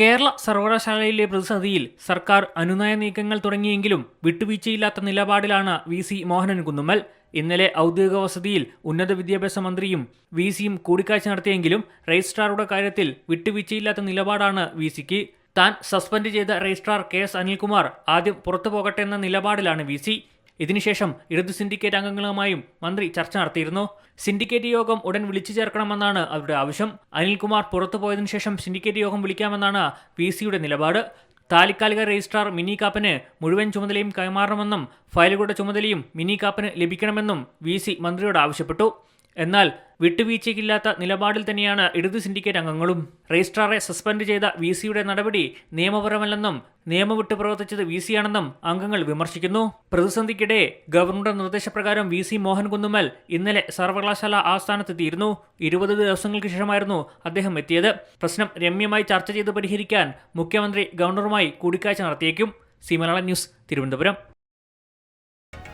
കേരള സർവകലാശാലയിലെ പ്രതിസന്ധിയിൽ സർക്കാർ അനുനയ നീക്കങ്ങൾ തുടങ്ങിയെങ്കിലും വിട്ടുവീഴ്ചയില്ലാത്ത നിലപാടിലാണ് വി സി മോഹനൻ കുന്നുമ്മൽ. ഇന്നലെ ഔദ്യോഗിക വസതിയിൽ ഉന്നത വിദ്യാഭ്യാസ മന്ത്രിയും വി സിയും കൂടിക്കാഴ്ച നടത്തിയെങ്കിലും രജിസ്ട്രാറുടെ കാര്യത്തിൽ വിട്ടുവീഴ്ചയില്ലാത്ത നിലപാടാണ് വി സിക്ക്. താൻ സസ്പെൻഡ് ചെയ്ത രജിസ്ട്രാർ കെ എസ് അനിൽകുമാർ ആദ്യം പുറത്തു പോകട്ടെ എന്ന നിലപാടിലാണ് വി സി. ഇതിനുശേഷം ഇടതു സിൻഡിക്കേറ്റ് അംഗങ്ങളുമായും മന്ത്രി ചർച്ച നടത്തിയിരുന്നു. സിൻഡിക്കേറ്റ് യോഗം ഉടൻ വിളിച്ചു ചേർക്കണമെന്നാണ് അവരുടെ ആവശ്യം. അനിൽകുമാർ പുറത്തുപോയതിനു ശേഷം സിൻഡിക്കേറ്റ് യോഗം വിളിക്കാമെന്നാണ് പി സിയുടെ നിലപാട്. താൽക്കാലിക രജിസ്ട്രാർ മിനി കാപ്പന് മുഴുവൻ ചുമതലയും കൈമാറണമെന്നും ഫയലുകളുടെ ചുമതലയും മിനി കാപ്പന് ലഭിക്കണമെന്നും വി മന്ത്രിയോട് ആവശ്യപ്പെട്ടു. എന്നാൽ വിട്ടുവീഴ്ചയ്ക്കില്ലാത്ത നിലപാടിൽ തന്നെയാണ് ഇടതു സിൻഡിക്കേറ്റ് അംഗങ്ങളും. രജിസ്ട്രാറെ സസ്പെൻഡ് ചെയ്ത വി സിയുടെ നടപടി നിയമപരമല്ലെന്നും നിയമവിട്ട് പ്രവർത്തിച്ചത് വി സിയാണെന്നും അംഗങ്ങൾ വിമർശിക്കുന്നു. പ്രതിസന്ധിക്കിടെ ഗവർണറുടെ നിർദ്ദേശപ്രകാരം വി സി മോഹൻ കുന്നുമൽ ഇന്നലെ സർവകലാശാല ആസ്ഥാനത്തെത്തിയിരുന്നു. ഇരുപത് ദിവസങ്ങൾക്ക് ശേഷമായിരുന്നു അദ്ദേഹം എത്തിയത്. പ്രശ്നം രമ്യമായി ചർച്ച ചെയ്ത് പരിഹരിക്കാൻ മുഖ്യമന്ത്രി ഗവർണറുമായി കൂടിക്കാഴ്ച നടത്തിയേക്കും. C Malayalam news Thiruvananthapuram.